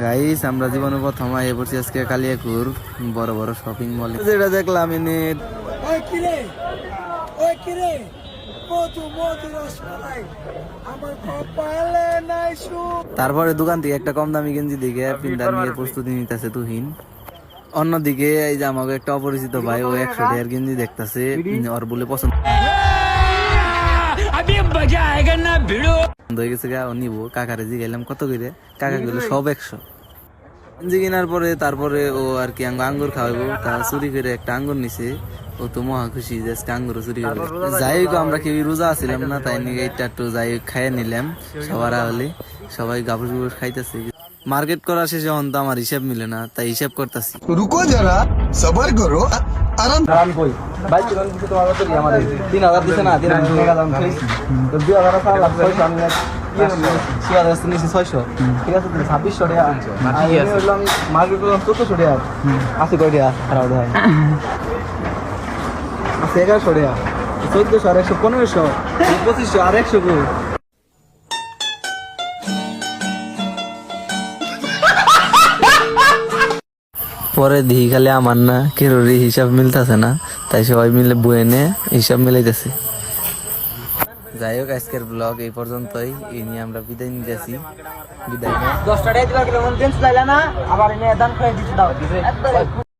Guys আমরা জীবনে প্রথম আইয়ে পড়ছি আজকে কালিয়াকুর বড় বড় শপিং মলে যেটা দেখলাম এনে তারপরে দোকান থেকে একটা কম দামি গেঞ্জি দিকে পিন্দার নিয়ে প্রস্তুতি নিতেছে তুহিন। অন্যদিকে এই যে আমাকে একটা অপরিচিত ভাই ও একশো টাকার গেঞ্জি দেখতেছে ওর বলে পছন্দ গেছে নিবো কাকারে কত করে কাকা গেলো সব একশো। জি কেনার পরে তারপরে ও আর কি আঙ্গুর খাওয়াবো তা চুরি করে একটা আঙ্গুর নিছে। ও তো মহা খুশি আঙ্গুর চুরি যাই হোক আমরা কেউ রোজা আছিলাম না তাই নিয়ে এটা একটু যাই হোক খাইয়ে নিলাম। সবার আহলে সবাই গাবুস গুবুস খাইতেছে। মার্কেট করা শেষে অন্ত আমার হিসাব মিলে না তাই হিসাব করতেছি। রুকো যারা সবার করো আরাম কই? বাইক কিলো কিছু তোমার কত আমার তিন হাজার দিছে না তিন হাজার টাকা দাম খেয়েছি তো দুই হাজার টাকা লাভ ছয়শো আমি ছয় হাজার নিয়েছি ছয়শো। ঠিক আছে তুমি ছাব্বিশশো টাকা। আনছো আমি বললাম মার্কেট করলাম চোদ্দশো টাকা। আশি কয় টাকা খারাপ হয় আশি এগারোশো টাকা। চোদ্দশো আর একশো পনেরোশো। পঁচিশশো আর একশো কুড়ি পরে দিহি খালি আমার না কেরোরি হিসাব মিলতেছে না, তাই সবাই মিলে বয়ে নে হিসাব মিলাইতেছে। যাই হোক, আজকের ব্লগ এই পর্যন্তই। এই নিয়ে আমরা বিদায় নিতেছি বিদায়। দশটা আবার এনে